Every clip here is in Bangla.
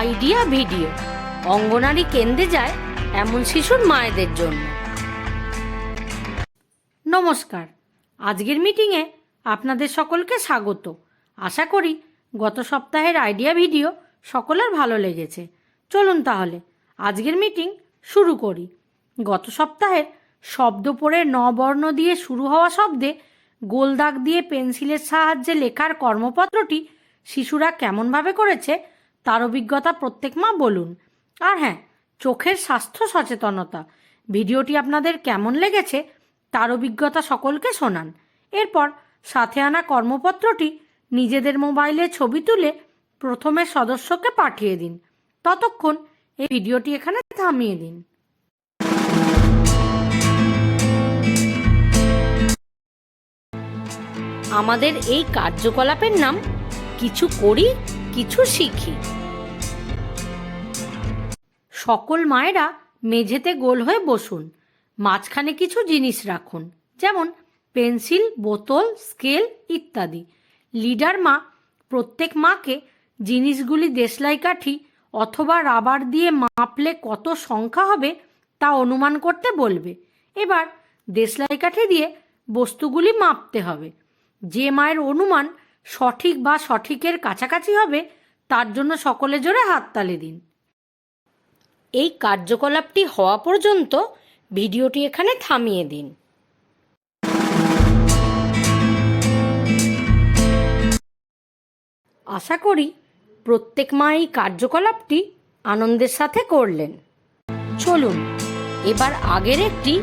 Idea video. অঙ্গনারী কেন্দ্রে যায় এমন শিশুর মায়েদের জন্য। নমস্কার। আজকের মিটিংয়ে আপনাদের সকলকে স্বাগত। আশা করি গত সপ্তাহের আইডিয়া ভিডিও সকলের ভালো লেগেছে। চলুন তাহলে আজকের মিটিং শুরু করি। গত সপ্তাহের শব্দ পড়ে নবর্ণ দিয়ে শুরু হওয়া শব্দে গোলদাগ দিয়ে পেন্সিলের সাহায্যে লেখার কর্মপত্রটি শিশুরা কেমনভাবে করেছে তার অভিজ্ঞতা প্রত্যেক মা বলুন। আর হ্যাঁ চোখের স্বাস্থ্য সচেতনতা। ভিডিওটি আপনাদের কেমন লেগেছে, তার অভিজ্ঞতা সকলকে শোনান। এরপর সাথে আনা কর্মপত্রটি নিজেদের মোবাইলে ছবি তুলে প্রথমে সদস্যকে পাঠিয়ে দিন। ততক্ষণ এই ভিডিওটি এখানে থামিয়ে দিন। আমাদের এই কার্যকলাপের নাম, কিছু করি, কিছু শিখি। সকল মায়েরা মেঝেতে গোল হয়ে বসুন। মাঝখানে কিছু জিনিস রাখুন, যেমন পেন্সিল, বোতল, স্কেল ইত্যাদি। লিডার মা, প্রত্যেক মাকে জিনিসগুলি দেশলাই কাঠি অথবা রাবার দিয়ে মাপলে কত সংখ্যা হবে তা অনুমান করতে বলবে। এবার দেশলাই কাঠি দিয়ে বস্তুগুলি মাপতে হবে। যে মায়ের অনুমান সঠিক বা সঠিকের কাছাকাছি হবে, তার জন্য সকলে জোরে হাততালি দিন। এই কার্যকলাপটি হওয়া পর্যন্ত ভিডিওটি এখানে থামিয়ে দিন। আশা করি প্রত্যেক মা এই কার্যকলাপটি আনন্দের সাথে করলেন। চলুন, এবার আগের একটি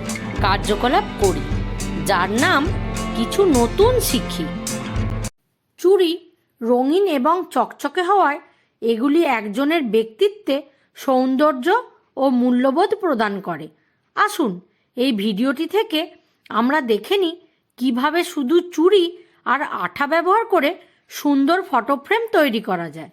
কার্যকলাপ করি, যার নাম কিছু নতুন শিখি। চুড়ি রঙিন এবং চকচকে হওয়ায় এগুলি একজনের ব্যক্তিত্বে সৌন্দর্য ও মূল্যবোধ প্রদান করে। আসুন, এই ভিডিওটি থেকে আমরা দেখে নিই কীভাবে শুধু চুড়ি আর আঠা ব্যবহার করে সুন্দর ফটো ফ্রেম তৈরি করা যায়।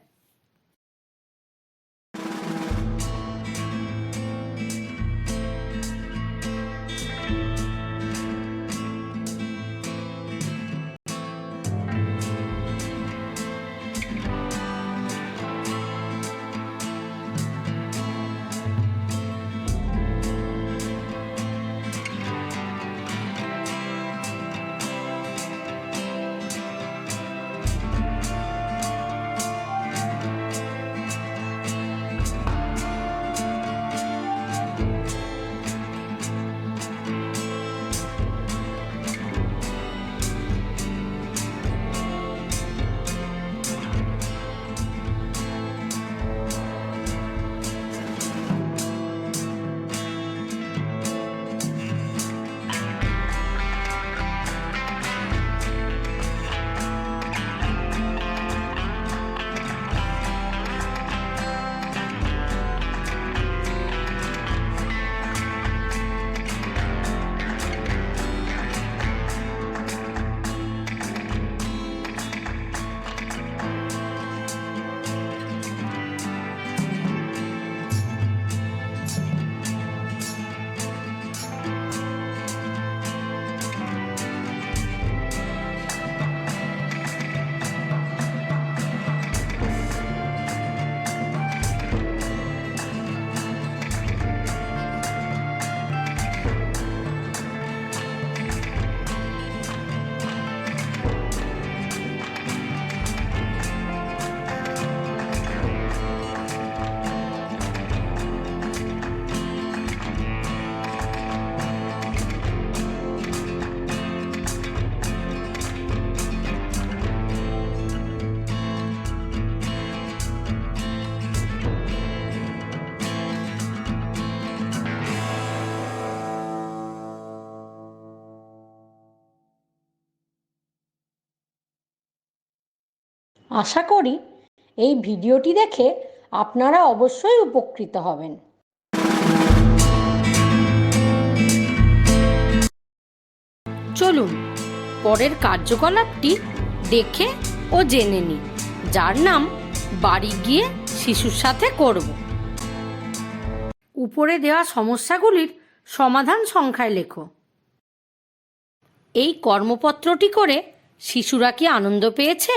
আশা করি এই ভিডিওটি দেখে আপনারা অবশ্যই উপকৃত হবেন। চলুন, পরের কার্যকলাপটি দেখে ও জেনে নিই, যার নাম বাড়ি গিয়ে শিশুর সাথে করব। উপরে দেওয়া সমস্যাগুলির সমাধান সংখ্যায় লেখো। এই কর্মপত্রটি করে শিশুরা কি আনন্দ পেয়েছে?